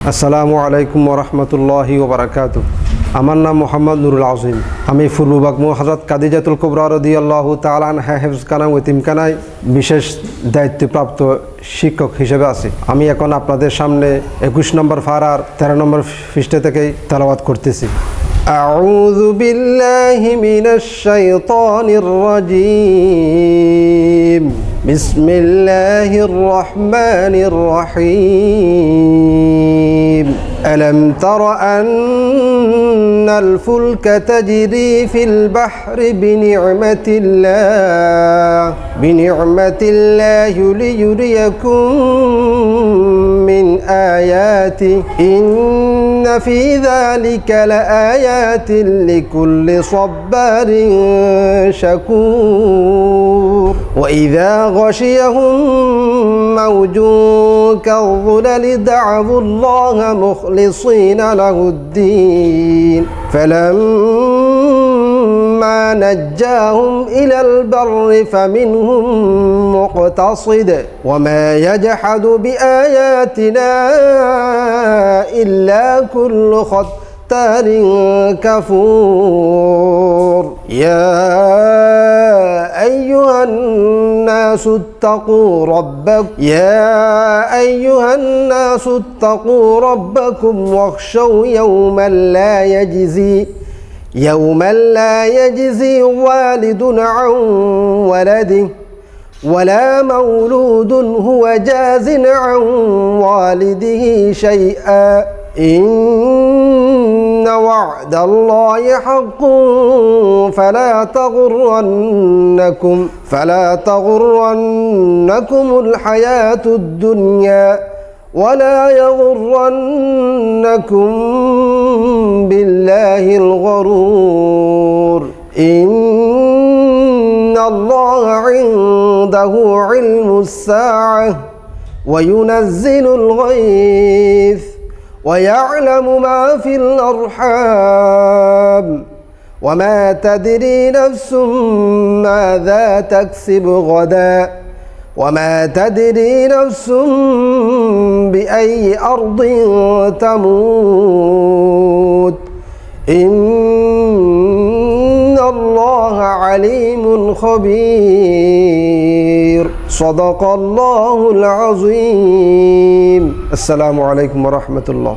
আসসালামু আলাইকুম ওরহমতুল্লাহি ওবরাকাত আমার নাম মোহাম্মদ নুরুল আজিম আমি ফুলুবাগ হজরত কাদিজাতুল কুবরা রদি আল্লাহ তালান হেফজখানা ওতিমখানায় বিশেষ দায়িত্বপ্রাপ্ত শিক্ষক হিসেবে আছি আমি এখন আপনাদের সামনে একুশ নম্বর ফারার তেরো নম্বর পৃষ্ঠে থেকেই তেলাওয়াত করতেছি أعوذ بالله من الشيطان الرجيم بسم الله الرحمن الرحيم. ألم تر أن الفلك تجري في البحر بنعمة الله بنعمة الله ليريكم من آياته؟ إن في ذلك لآيات لكل صبار شكور. وإذا غشيهم موج كالظلل دعوا الله مخلصين له الدين فلما نجاهم إلى البر فمنهم مقتصد وما يجحد بآياتنا إلا كل ختار كفور. يا أيها الناس اتقوا ربكم يا أيها الناس اتقوا ربكم واخشوا يوما لا يجزي يوما لا يجزي والد عن ولده ولا مولود هو جاز عن والده شيئا. إن وعد الله حق فلا تغرنكم فلا تغرنكم الحياة الدنيا ولا يغرنكم بالله الغرور. إن الله عنده علم الساعة وينزل الغيث. ويعلم ما في الأرحام وما تدري نفس ماذا تكسب غدا وما تدري نفس بأي أرض تموت. إن الله عليم خبير. صدق الله العظيم. السلام عليكم ورحمة الله.